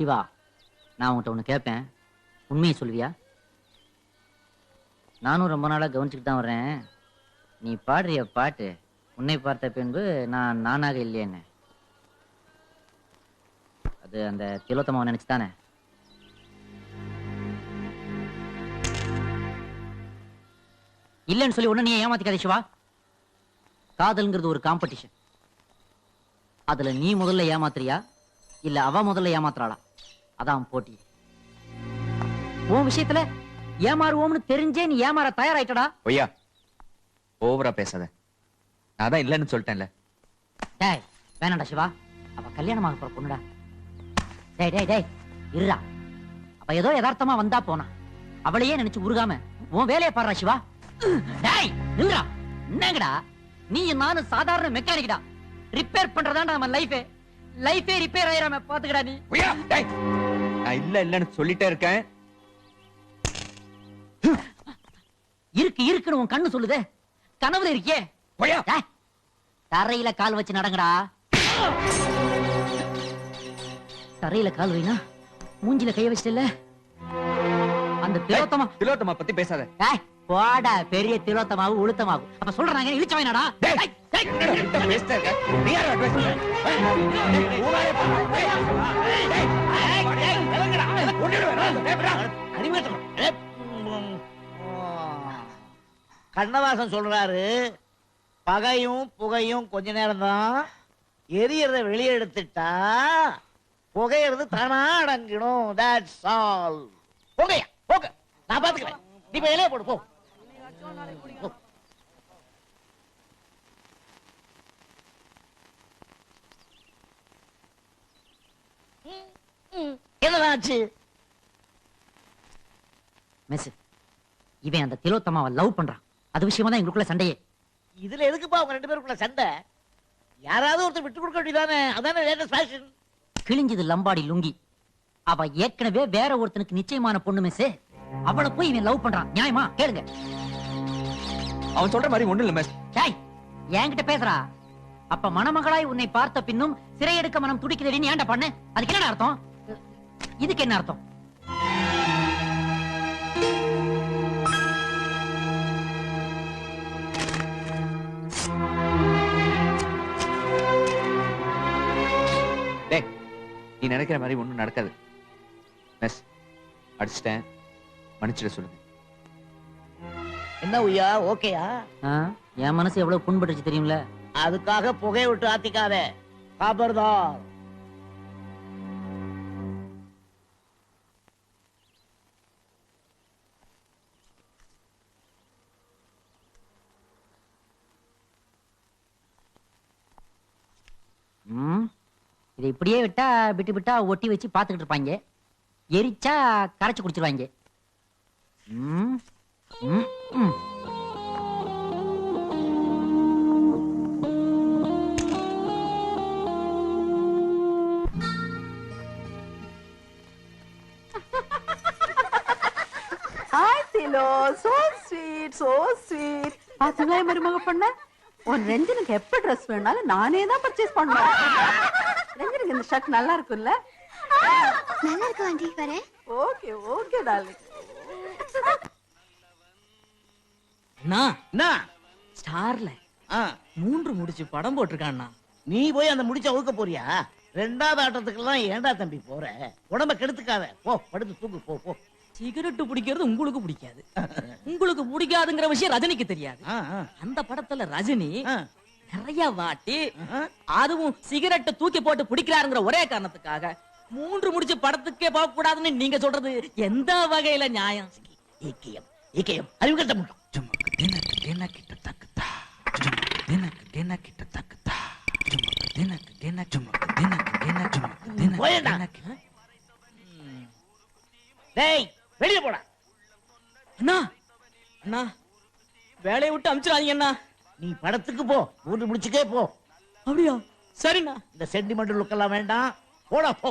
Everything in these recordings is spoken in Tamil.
சிவா நான் உன்கிட்ட ஒன்று கேட்பேன் உண்மையை சொல்வியா நானும் ரொம்ப நாளாக கவனிச்சுட்டு தான் வர்றேன். நீ பாடுறிய பாட்டு உன்னை பார்த்த பின்பு நான் நானாக இல்லையேன்னு. அது அந்த திலோத்தமாவை நினைச்சு தானே இல்லைன்னு சொல்லி ஒன்று நீ ஏமாத்திக்காத சிவா? காதல்ங்கிறது ஒரு காம்படிஷன் அதுல நீ முதல்ல ஏமாத்துறியா? இல்ல அவ முதல்ல ஏமாத்துறாளா? அதான் போட்டி. உன் விஷயத்துல ஏமாறுவோம்னு தெரிஞ்சே நீ ஏமாற தயாராயிட்டடா. ஒய்யா ஓவரா பேசாத. நான் தான் இல்லைன்னு சொல்லிட்டேன்ல. டேய் வேணாம்டா சிவா. அவ கல்யாணமாக போற பொண்ணுடா. டேய் டேய் டேய் இருடா. அப்ப ஏதோ யதார்த்தமா வந்தா போனா. அவளையே நினைச்சு உருகாம உன் வேலையை பாடுறா சிவா. டேய் நில்றா என்னங்கடா? நீ நானும் சாதாரண மெக்கானிக்டா. ரிப்பேர் பண்றதாண்டா நம்ம லைஃபே லைஃபே ரிப்பேர் ஆயிராம பாத்துக்கடா நீ. நான் இல்ல இல்லைன்னு சொல்லிட்டே இருக்கேன். இருக்கு இருக்குன்னு உன் கண்ணு சொல்லுதே. கனவுல டேய், தரையில கால் வச்சு நடங்கடா. தரையில கால் வைனா மூஞ்சில கைய வச்சிட்டல அந்த திலோத்தமா திலோத்தமா பத்தி பேசாத. போடா பெரிய திலோத்தமாவு உளுத்தமாவு அப்ப சொல்றாங்க இழிச்ச வேணாடா. கண்ணவாசன் சொல்றாரு பகையும் புகையும் கொஞ்ச நேரம் தான் எரியறத வெளியே எடுத்துட்டா புகையிறது தானா அடங்கிடும். தட்ஸ் ஆல் போங்கய்யா போங்க நான் பாத்துக்கிறேன். நீ போய் இலைய போடு போ. ஆச்சு மிஸ் இவன் அந்த திலோத்தமாவை லவ் பண்றான். அது விஷயமா தான் எங்களுக்குள்ள சண்டையே. இதுல எதுக்குப்பா அவங்க ரெண்டு பேருக்குள்ள சண்டை? யாராவது ஒருத்தர் விட்டு கொடுக்க வேண்டியதானே? அதானே லேட்டஸ்ட் ஃபேஷன் கிழிஞ்சது லம்பாடி லுங்கி. அவ ஏற்கனவே வேற ஒருத்தனுக்கு நிச்சயமான பொண்ணு மிஸ் அவளை போய் இவன் லவ் பண்றான். நியாயமா? கேளுங்க. அவன் சொல்ற மாதிரி ஒண்ணு இல்ல மிஸ் டேய் என்கிட்ட பேசுறா. அப்ப மணமகளாய் உன்னை பார்த்த பின்னும் சிறையெடுக்க மனம் துடிக்குதுன்னு ஏன்டா பண்ணு? அதுக்கு என்ன அர்த்தம்? இதுக்கு என்ன அர்த்தம்? நீ நினைக்கிற மாதிரி ஒண்ணும் நடக்காது. மிஸ் அடிச்சிட்டேன். மன்னிச்சிட சொல்லுங்க. என்ன உய்யா ஓகேயா? ஆ? என் மனசு எவ்வளவு புண்பட்டுச்சு தெரியும்ல? அதுக்காக புகையை விட்டு ஆத்திக்காத. காபர்தார். ம் இதை இப்படியே விட்டா விட்டு விட்டா ஒட்டி வச்சு பார்த்துக்கிட்டு இருப்பாங்க. எரிச்சா கரைச்சு குடிச்சிருவாங்க ம் ம் ம். ஹாய் திலோ சோ ஸ்வீட் சோ ஸ்வீட் பாத்தீங்களா மருமக பொண்ண? உன் ரெஞ்சனுக்கு எப்ப ட்ரெஸ் வேணாலும் நானே தான் பர்ச்சேஸ் பண்ணுவேன். ரெஞ்சனுக்கு இந்த ஷர்ட் நல்லா இருக்கும்ல? நல்லா இருக்கு ஆண்டி வரேன் ஓகே ஓகே டார்லிங். அண்ணா. என்ன ஸ்டார்ல ஆ, மூன்று முடிச்சு படம் போட்டிருக்காண்ணா. நீ போய் அந்த முடிச்ச அவுக்க போறியா? ரெண்டாவது ஆட்டத்துக்கெல்லாம் ஏன்டா தம்பி போற? உடம்ப கெடுத்துக்காத. போ படுத்து தூக்கு போ போ. சிகரெட் பிடிக்கிறது உங்களுக்கு பிடிக்காது. உங்களுக்கு பிடிக்காதுங்கிற விஷயம் ரஜினிக்கு தெரியாது. ஆ, ஆ, அந்த படத்துல ரஜினி ஆ, நிறைய வாட்டி. அதுவும் சிகரெட்டை தூக்கி போட்டு பிடிக்கிறாருங்கிற ஒரே காரணத்துக்காக மூன்று முடிச்சு படத்துக்கே போக கூடாதுன்னு நீங்க சொல்றது எந்த வகையில நியாயம்? ஈக்கியம் ஈக்கியம் அறிவு கட்ட முட்டம் போயேண்டா டேய் வெளியே போடா. அண்ணா அண்ணா வேலையை விட்டு அமிச்சிடாதீங்க அண்ணா. நீ படத்துக்கு போ மூன்று முடிச்சுக்கே போ. அப்படியா? சரிண்ணா. இந்த சென்டிமெண்டல் லுக் எல்லாம் வேண்டாம். போடா போ.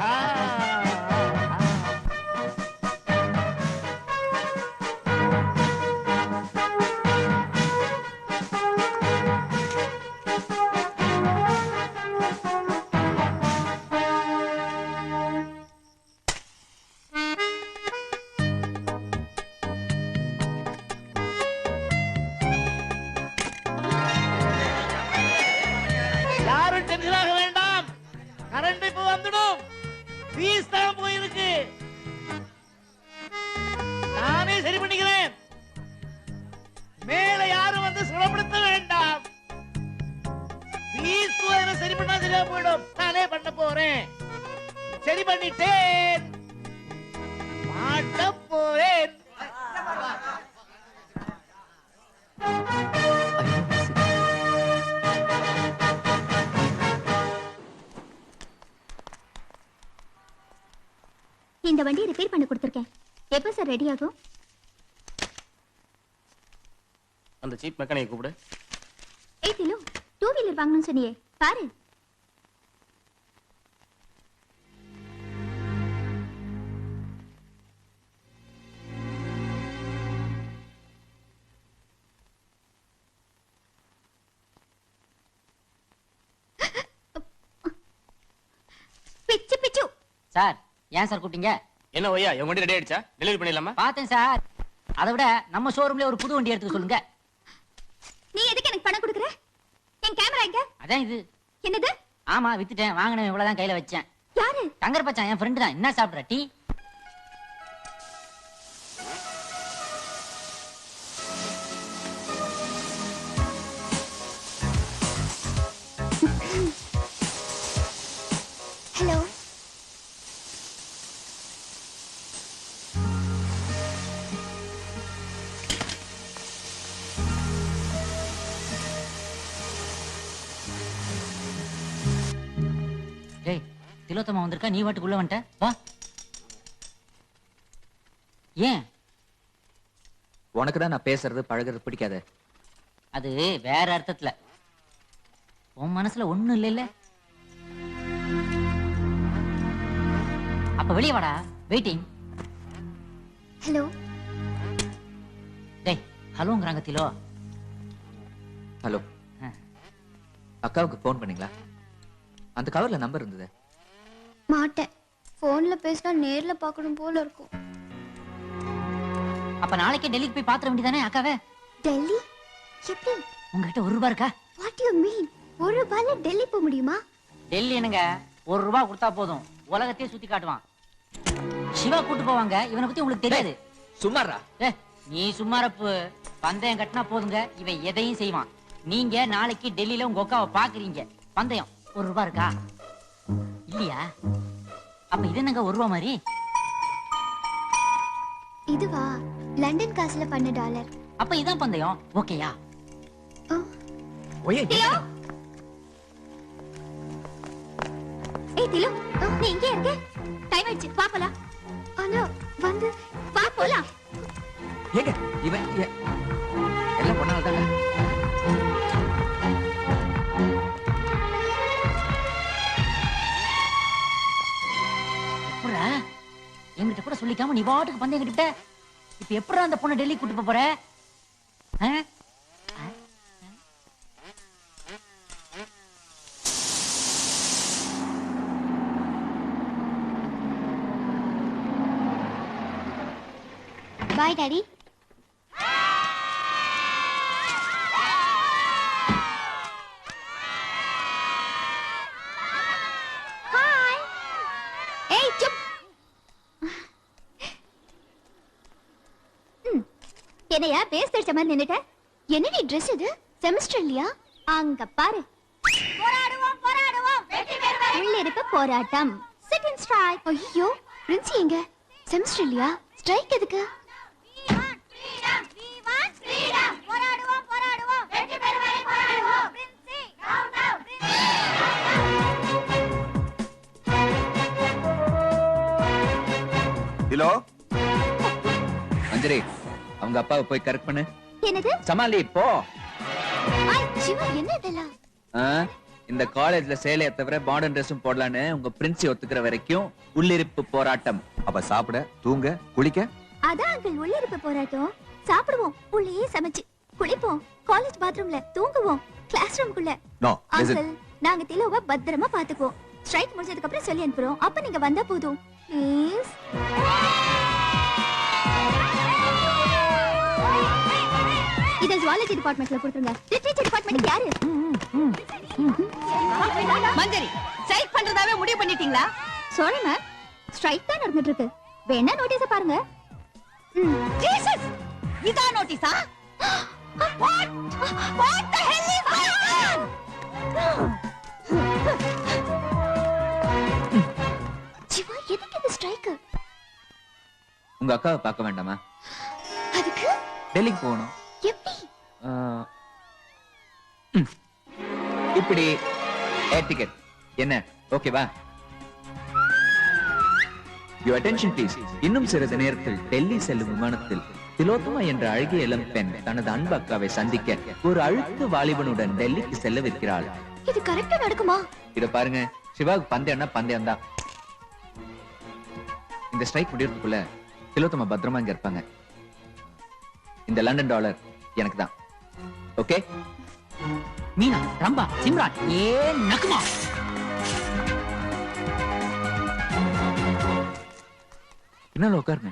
Ah. தான் எப்போ சார் ரெடி ஆகும் அந்த சீப் மெக்கானிக் கூப்பிடு. ஏய் திலு டூ வீலர் வாங்கணும்னு சொன்னியே. பாரு. பிச்சு பிச்சு. சார் ஏன் சார் கூப்பிட்டீங்க? என்ன ஒய்யா என் வண்டி ரெடி ஆயிடுச்சா? டெலிவரி பண்ணிடலாமா? பார்த்தேன் சார். அதை விட நம்ம ஷோரூம்ல ஒரு புது வண்டி எடுத்துக்க சொல்லுங்க. நீ எதுக்கு எனக்கு பணம் கொடுக்குற? என் கேமரா எங்க? அதான் இது. என்னது? ஆமா வித்துட்டேன். வாங்கினேன் இவ்வளவுதான் கையில வச்சேன். யாரு? தங்கர் பச்சான் என் ஃப்ரெண்டு தான். என்ன சாப்பிடுற டீ? டேய் திலோத்தமா வந்திருக்கா? நீ வாட்டுக்குள்ள வந்துட்ட. வா. ஏன்? உனக்கு தான் நான் பேசுறது பழகுறது பிடிக்காது. அது வேற அர்த்தத்துல. உன் மனசுல ஒண்ணும் இல்லைல்ல. அப்ப வெளியே வாடா. வெயிட்டிங் ஹலோ டேய் ஹலோங்கிறாங்க திலோ. ஹலோ. அக்காவுக்கு ஃபோன் பண்ணீங்களா? அந்த கவர்ல நம்பர் இருந்தது. மாட்டேன். போன்ல பேசினா நேர்ல பார்க்கணும் போல இருக்கும். அப்ப நாளைக்கே டெல்லிக்கு போய் பாத்திர வேண்டியதானே அக்காவே? டெல்லி? எப்படி? உங்ககிட்ட ஒரு ரூபா இருக்கா? வாட் யூ மீன் ஒரு ரூபாயில டெல்லி போக முடியுமா? டெல்லி என்னங்க ஒரு ரூபா கொடுத்தா போதும். உலகத்தையே சுத்தி காட்டுவான். சிவா கூட்டு போவாங்க இவனை பத்தி உங்களுக்கு தெரியாது. சும்மாரா ஏ நீ சும்மாரப்பு. பந்தயம் கட்டினா போதுங்க இவன் எதையும் செய்வான். நீங்க நாளைக்கு டெல்லியில உங்க அக்காவை பாக்குறீங்க பந்தயம். ஒரு ரூபா இருக்கா? இல்லையா? அப்ப இது என்னங்க ஒரு ரூபா மாதிரி? இதுவா? லண்டன் காசுல பண்ண டாலர். அப்ப இதான் பந்தயம். ஓகேயா? திலோ! ஏய் திலோ! நீ இங்கே இருக்க. டைம் ஆயிடுச்சு. வா போலாம். ஆனா வந்து. வா போலாம். ஏங்க இவன் எல்லாம் பொண்ணால கூட சொல்லிக்காம நீ வாட்டுக்கு பந்தயம் கட்டிட்ட இப்ப எப்படி அந்த பொண்ணை டெல்லி கூட்டு போற? பாய் டாடி ஹாய் ஏய் சுப் ம், தடிச்ச மாதிரி நின்னுட்ட. என்னடி ட்ரெஸ் இது? செமஸ்டர் இல்லையா? அங்க பாரு. போராட்டம். சிட் இன் ஸ்ட்ரைக் ஐயோ பிரின்சி எங்க? செமஸ்டர் இல்லையா? ஸ்ட்ரைக் எதுக்கு? ஹலோ மஞ்சரி அவங்க அப்பாவை போய் கரெக்ட் பண்ணு. என்னது? சமாளி போ. என்ன இதெல்லாம்? இந்த காலேஜ்ல சேலைய தவிர மாடர்ன் ட்ரெஸ்ஸும் போடலான்னு உங்க பிரின்சி ஒத்துக்கிற வரைக்கும் உள்ளிருப்பு போராட்டம். அப்ப சாப்பிட தூங்க குளிக்க. அதான் அங்கிள் உள்ளிருப்பு போராட்டம். சாப்பிடுவோம் உள்ளேயே சமைச்சு. குளிப்போம் காலேஜ் பாத்ரூம்ல தூங்குவோம் கிளாஸ் ரூம்குள்ள நோ அங்கிள் நாங்க திலோவை பத்திரமா பாத்துக்குவோம் ஸ்ட்ரைக் முடிஞ்சதுக்கு அப்புறம் சொல்லி அனுப்புறோம். அப்ப நீங்க வந்தா போதும். ப்ளீஸ் ஜுவாலஜி டிபார்ட்மெண்ட்ல கொடுத்துருங்க லிட்ரேச்சர் டிபார்ட்மெண்ட் யாரு? மஞ்சரி ஸ்ட்ரைக் பண்றதாவே முடிவு பண்ணிட்டீங்களா? சாரி மேம் ஸ்ட்ரைக் தான் நடந்துட்டு இருக்கு வேணா நோட்டீஸ பாருங்க. ம். ஜீசஸ் இதான் நோட்டீஸா the hell is going on? Siva எதுக்கு இந்த ஸ்ட்ரைக் உங்க அக்காவை பார்க்க வேண்டாமா? அதுக்கு? டெல்லிக்கு போகணும். எப்படி. இப்படி ஏர் டிக்கெட் என்ன? ஓகேவா யூ அட்டென்ஷன் ப்ளீஸ் இன்னும் சிறிது நேரத்தில் டெல்லி செல்லும் விமானத்தில் திலோத்தமா என்ற அழகிய இளம் பெண் தனது அன்பு அக்காவை சந்திக்க ஒரு அழுத்து வாலிபனுடன் டெல்லிக்கு செல்லவிருக்கிறாள். இது கரெக்டா நடக்குமா? இத பாருங்க. சிவாவுக்கு பந்தயம்னா பந்தயம் தான் இந்த ஸ்ட்ரைக் முடியறதுக்குள்ள திலோத்தமா பத்திரமா இங்க இருப்பாங்க. இந்த லண்டன் டாலர் எனக்கு தான் ஓகே? மீனா ரம்பா சிம்ரான் ஏ நக்குமா பின்னால உட்காருங்க.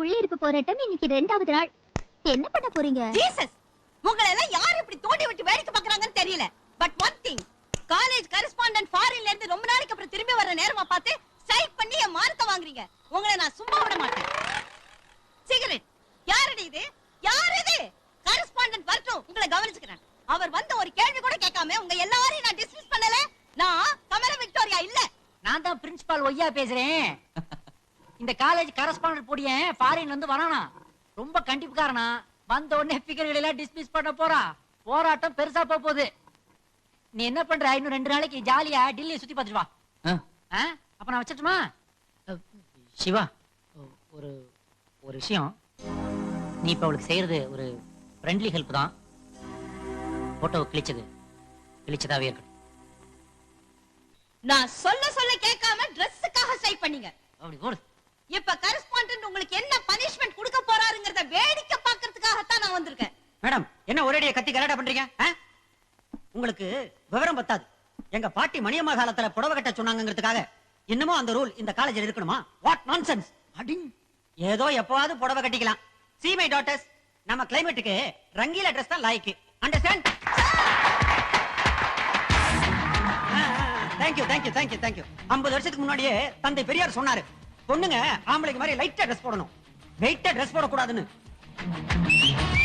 உள்ளிருப்பு போராட்டம் இன்னைக்கு ரெண்டாவது நாள். என்ன பண்ண போறீங்க? ஜீசஸ் உங்களை எல்லாம் யார் இப்படி தோண்டி விட்டு வேடிக்கை பார்க்கறாங்கன்னு தெரியல. But one thing college correspondent ஃபாரின்ல இருந்து ரொம்ப நாளைக்கு அப்புறம் திரும்பி வர நேரமா பார்த்து ஸ்ட்ரைக் பண்ணி என் மார்க்க வாங்குறீங்க. உங்களை நான் சும்மா விட மாட்டேன். சிகரெட் யாரடி இது? யார் இது? கரஸ்பாண்டன்ட் வரட்டும் உங்களை கவனிச்சுக்கிறேன். அவர் வந்த ஒரு கேள்வி கூட கேட்காம உங்க எல்லாரையும் நான் டிஸ்மிஸ் பண்ணல. நான் கமல விக்டோரியா இல்ல. நான் தான் பிரின்சிபால் ஒய்யா பேசுறேன். இந்த காலேஜ் கரஸ்பாண்டன்ட் பொடியன் ஃபாரின்ல இருந்து வரானா. ரொம்ப கண்டிப்புக்காரனா. வந்த உடனே பிகர்கள் எல்லாம் டிஸ்மிஸ் பண்ண போறா. போராட்டம் பெருசா போக போகுது. நீ என்ன பண்ற? இன்னும் ரெண்டு நாளைக்கு ஜாலியா டெல்லியை சுத்தி பார்த்துட்டு வா. ஆ, ஆ? அப்ப நான் வச்சிட்டுமா சிவா ஒரு ஒரு விஷயம். நீ இப்ப அவளுக்கு செய்யறது ஒரு ஃப்ரெண்ட்லி ஹெல்ப் தான். போட்டோ கிழிச்சது. கிழிச்சதாவே இருக்கட்டும். நான் சொல்ல சொல்ல கேட்காம ட்ரெஸ்ஸுக்காக ஸ்ட்ரைக் பண்ணீங்க. அப்படி போடு. இப்ப கரஸ்பாண்டன்ட் உங்களுக்கு என்ன பனிஷ்மெண்ட் கொடுக்க போறாருங்கறத வேடிக்கை பார்க்கிறதுக்காகத்தான் நான் வந்திருக்கேன். மேடம் என்ன ஒரேடியா கத்தி கலாட்டா பண்றீங்க? உங்களுக்கு விவரம் பத்தாது. எங்க பாட்டி மணியம்மா காலத்துல புடவை கட்ட சொன்னாங்கிறதுக்காக இன்னமும் அந்த ரூல் இந்த காலேஜில் இருக்கணுமா? வாட் நான்சென்ஸ் அடிங். ஏதோ எப்பவாவது புடவை கட்டிக்கலாம். சி மை டாட்டர்ஸ் நம்ம கிளைமேட்டுக்கு ரங்கீல ட்ரெஸ் தான் லாய்க்கு. Understand thank you thank you thank you thank you ஐம்பது வருஷத்துக்கு முன்னாடியே தந்தை பெரியார் சொன்னாரு பொண்ணுங்க ஆம்பளைக்கு மாதிரி லைட்டா ட்ரெஸ் போடணும். வெயிட்டா ட்ரெஸ் போடக்கூடாதுன்னு.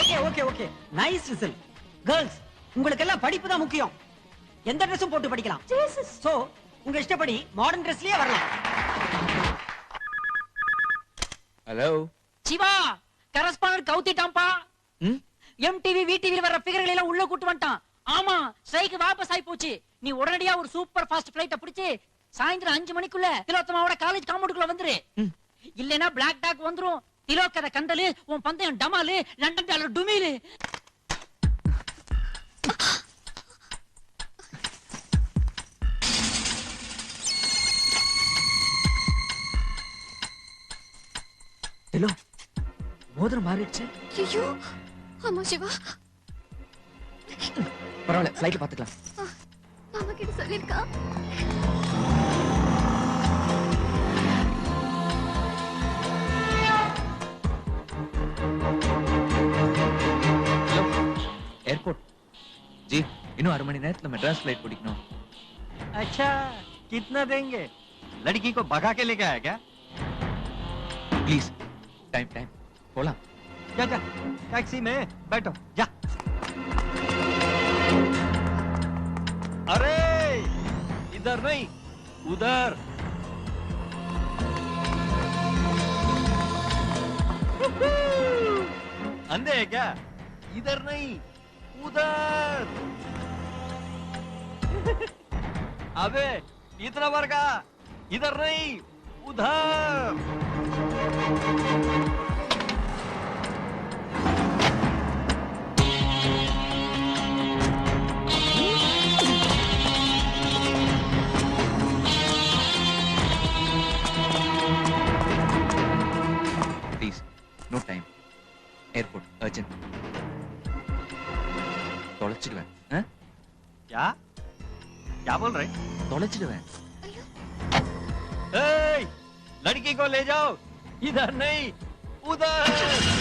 Okay okay okay nice whistle girls உங்களுக்கு எல்லாம் படிப்பு தான் முக்கியம். எந்த ட்ரெஸ்ஸும் போட்டு படிக்கலாம். சோ உங்க இஷ்டப்படி மாடர்ன் ட்ரெஸ்லயே வரலாம். ஹலோ சிவா கரஸ்பாண்டன்ட் கவுத்திட்டான்பா ம்? எம்டிவி விடிவில வர்ற பிகர்களை எல்லாம் உள்ள கூட்டு வந்துட்டான். ஆமா ஸ்ட்ரைக் வாபஸ் ஆயி போச்சு. நீ உடனடியா ஒரு சூப்பர் ஃபாஸ்ட் பிளைட்ட பிடிச்சு சாயந்தரம் அஞ்சு மணிக்குள்ள திலோத்தமாவோட காலேஜ் காம்பவுண்டுக்குள்ள வந்துரு. இல்லனா பிளாக் டாக் வந்துரும். திலோக்கத கந்தலு உன் பந்தயம் டமாலு லண்டன் டாலர் டுமிலு. ஹலோ மோதிரம் மாறிடுச்சு. ஐயோ ஆமா சிவா. பரவாயில்ல ஃப்ளைட்ல பாத்துக்கலாம். மாமா கிட்ட சொல்லிருக்கா இன்னும் அரை மணி நேரத்துல மெட்ராஸ் ஃப்ளைட் பிடிக்கணும் अच्छा कितना देंगे लड़की को भगा के लेके आया क्या ப்ளீஸ் டைம் டைம் போலாம் जा जा टैक्सी में बैठो जा अरे इधर नहीं उधर अंधे है क्या इधर नहीं उधर अबे इतना बड़का इधर नहीं उधर। लड़की को ले जाओ। इधर नहीं उधर।